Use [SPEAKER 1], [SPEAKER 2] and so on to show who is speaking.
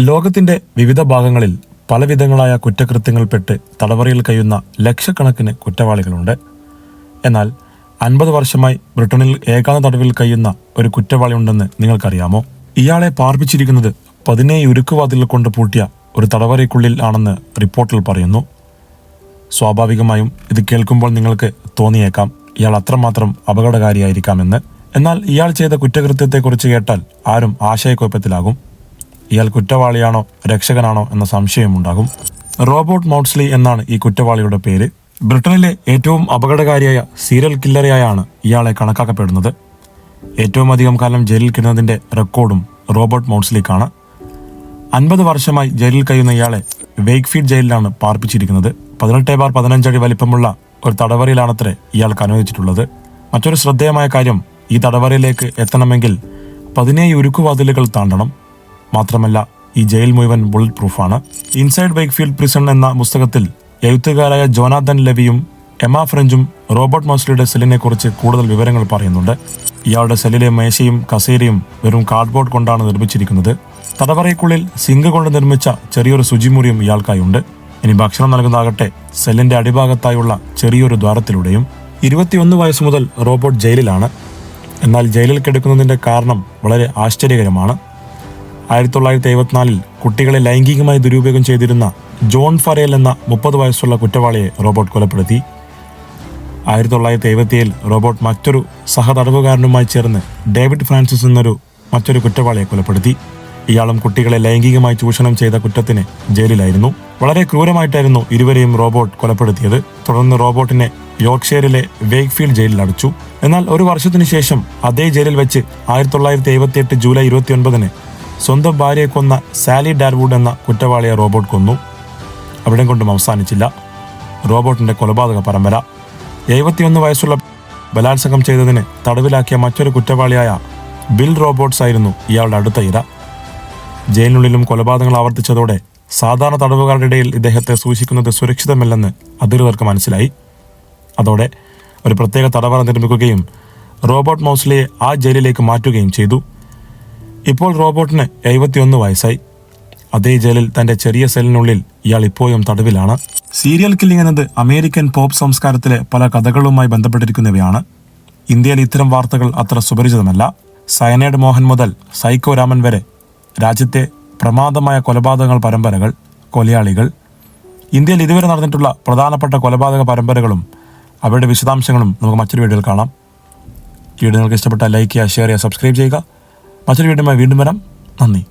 [SPEAKER 1] ലോകത്തിന്റെ വിവിധ ഭാഗങ്ങളിൽ പലവിധങ്ങളായ കുറ്റകൃത്യങ്ങൾപ്പെട്ട് തടവറയിൽ കഴിയുന്ന ലക്ഷക്കണക്കിന് കുറ്റവാളികളുണ്ട്. എന്നാൽ അൻപത് വർഷമായി ബ്രിട്ടനിൽ ഏകാന്ത തടവിൽ കഴിയുന്ന ഒരു കുറ്റവാളി ഉണ്ടെന്ന് നിങ്ങൾക്കറിയാമോ? ഇയാളെ പാർപ്പിച്ചിരിക്കുന്നത് പതിനേഴ് ഉരുക്കുവാതിൽ കൊണ്ട് പൂട്ടിയ ഒരു തടവറയ്ക്കുള്ളിൽ ആണെന്ന് റിപ്പോർട്ടിൽ പറയുന്നു. സ്വാഭാവികമായും ഇത് കേൾക്കുമ്പോൾ നിങ്ങൾക്ക് തോന്നിയേക്കാം ഇയാൾ അത്രമാത്രം അപകടകാരിയായിരിക്കാമെന്ന്. എന്നാൽ ഇയാൾ ചെയ്ത കുറ്റകൃത്യത്തെക്കുറിച്ച് കേട്ടാൽ ആരും ആശയക്കുഴപ്പത്തിലാകും. ഇയാൾ കുറ്റവാളിയാണോ രക്ഷകനാണോ എന്ന സംശയമുണ്ടാകും. റോബോട്ട് മൗട്ട്സ്ലി എന്നാണ് ഈ കുറ്റവാളിയുടെ പേര്. ബ്രിട്ടനിലെ ഏറ്റവും അപകടകാരിയായ സീരിയൽ കില്ലറയായാണ് ഇയാളെ കണക്കാക്കപ്പെടുന്നത്. ഏറ്റവും അധികം കാലം ജയിലിൽ കിടന്നതിന്റെ റെക്കോർഡും റോബർട്ട് മൗട്ട്സ്ലിക്കാണ് അൻപത് വർഷമായി ജയിലിൽ കഴിയുന്ന ഇയാളെ വെയ്ക്ക്ഫീൽഡ് ജയിലിലാണ് പാർപ്പിച്ചിരിക്കുന്നത്. പതിനെട്ട് ബാർ പതിനഞ്ചടി വലിപ്പമുള്ള ഒരു തടവറയിലാണത്രേ ഇയാൾക്ക് അനുവദിച്ചിട്ടുള്ളത്. മറ്റൊരു ശ്രദ്ധേയമായ കാര്യം ഈ തടവറയിലേക്ക് എത്തണമെങ്കിൽ പതിനേഴ് ഉരുക്കുവാതിലുകൾ താണ്ടണം. മാത്രമല്ല ഈ ജയിൽ മുഴുവൻ ബുള്ളറ്റ് പ്രൂഫാണ് ഇൻസൈഡ് വെയ്ക്ക്ഫീൽഡ് പ്രിസൺ എന്ന പുസ്തകത്തിൽ എഴുത്തുകാരായ ജോനാഥൻ ലെവിയും എമ ഫ്രഞ്ചും റോബർട്ട് മോസ്ലിയുടെ സെല്ലിനെ കുറിച്ച് കൂടുതൽ വിവരങ്ങൾ പറയുന്നുണ്ട്. ഇയാളുടെ സെല്ലിലെ മേശയും കസേരയും വെറും കാർഡ്ബോർഡ് കൊണ്ടാണ് നിർമ്മിച്ചിരിക്കുന്നത്. തടവറയ്ക്കുള്ളിൽ സിങ്ക് കൊണ്ട് നിർമ്മിച്ച ചെറിയൊരു ശുചിമുറിയും ഇയാൾക്കായുണ്ട്. ഇനി ഭക്ഷണം നൽകുന്നതാകട്ടെ സെല്ലിന്റെ അടിഭാഗത്തായുള്ള ചെറിയൊരു ദ്വാരത്തിലൂടെയും. ഇരുപത്തിയൊന്ന് വയസ്സ് മുതൽ റോബോട്ട് ജയിലിലാണ്. എന്നാൽ ജയിലിൽ കിടക്കുന്നതിന്റെ കാരണം വളരെ ആശ്ചര്യകരമാണ്. ആയിരത്തി തൊള്ളായിരത്തി എഴുപത്തിനാലിൽ കുട്ടികളെ ലൈംഗികമായി ദുരുപയോഗം ചെയ്തിരുന്ന ജോൺ ഫറേൽ എന്ന മുപ്പത് വയസ്സുള്ള കുറ്റവാളിയെ റോബോട്ട് കൊലപ്പെടുത്തി. ആയിരത്തി തൊള്ളായിരത്തി എഴുപത്തിയേഴിൽ റോബോട്ട് മറ്റൊരു സഹതടവുകാരനുമായി ചേർന്ന് ഡേവിഡ് ഫ്രാൻസിസ് എന്നൊരു മറ്റൊരു കുറ്റവാളിയെ കൊലപ്പെടുത്തി. ഇയാളും കുട്ടികളെ ലൈംഗികമായി ചൂഷണം ചെയ്ത കുറ്റത്തിന് ജയിലിലായിരുന്നു. വളരെ ക്രൂരമായിട്ടായിരുന്നു ഇരുവരെയും റോബോട്ട് കൊലപ്പെടുത്തിയത്. തുടർന്ന് റോബോട്ടിനെ യോർക്ക്ഷയറിലെ വേക്ക്ഫീൽഡ് ജയിലിൽ അടച്ചു. എന്നാൽ ഒരു വർഷത്തിനു ശേഷം അതേ ജയിലിൽ വെച്ച് ആയിരത്തി തൊള്ളായിരത്തി എഴുപത്തിയെട്ട് ജൂലൈ ഇരുപത്തിയൊൻപതിന് സ്വന്തം ഭാര്യയെ കൊന്ന സാലി ഡാർവുഡ് എന്ന കുറ്റവാളിയെ റോബോട്ട് കൊന്നു. അവിടെ കൊണ്ടും അവസാനിച്ചില്ല. റോബോട്ടിന്റെ കൊലപാതക പരമ്പര. എഴുപത്തിയൊന്ന് വയസ്സുള്ള ബലാത്സംഗം ചെയ്തതിന് തടവിലാക്കിയ മറ്റൊരു കുറ്റവാളിയായ ബിൽ റോബോട്ട്സ് ആയിരുന്നു ഇയാളുടെ അടുത്ത ഇര. ജയിലിനുള്ളിലും കൊലപാതകങ്ങൾ ആവർത്തിച്ചതോടെ സാധാരണ തടവുകാരുടെ ഇടയിൽ ഇദ്ദേഹത്തെ സൂക്ഷിക്കുന്നത് സുരക്ഷിതമല്ലെന്ന് അധികൃതർക്ക് മനസ്സിലായി. അതോടെ ഒരു പ്രത്യേക തടവറ നിർമ്മിക്കുകയും റോബോട്ട് മൗസ്ലിയെ ആ ജയിലിലേക്ക് മാറ്റുകയും ചെയ്തു. ഇപ്പോൾ റോബോട്ടിന് എഴുപത്തിയൊന്ന് വയസ്സായി. അതേ ജയിലിൽ തന്റെ ചെറിയ സെല്ലിനുള്ളിൽ ഇയാൾ ഇപ്പോഴും തടവിലാണ്. സീരിയൽ കില്ലിംഗ് എന്നത് അമേരിക്കൻ പോപ്പ് സംസ്കാരത്തിലെ പല കഥകളുമായി ബന്ധപ്പെട്ടിരിക്കുന്നവയാണ്. ഇന്ത്യയിൽ ഇത്തരം വാർത്തകൾ അത്ര സുപരിചിതമല്ല. സയനൈഡ് മോഹൻ മുതൽ സൈക്കോ രാമൻ വരെ രാജ്യത്തെ പ്രമാദമായ കൊലപാതകങ്ങൾ പരമ്പരകൾ കൊലയാളികൾ. ഇന്ത്യയിൽ ഇതുവരെ നടന്നിട്ടുള്ള പ്രധാനപ്പെട്ട കൊലപാതക പരമ്പരകളും അവരുടെ വിശദാംശങ്ങളും നമുക്ക് മറ്റൊരു വീഡിയോയിൽ കാണാം. വീഡിയോ നിങ്ങൾക്ക് ഇഷ്ടപ്പെട്ട ലൈക്ക് ചെയ്യുക ഷെയർ ചെയ്യുക സബ്സ്ക്രൈബ് ചെയ്യുക. മറ്റൊരു വീഡിയോയുമായി വീണ്ടും വരാം. നന്ദി.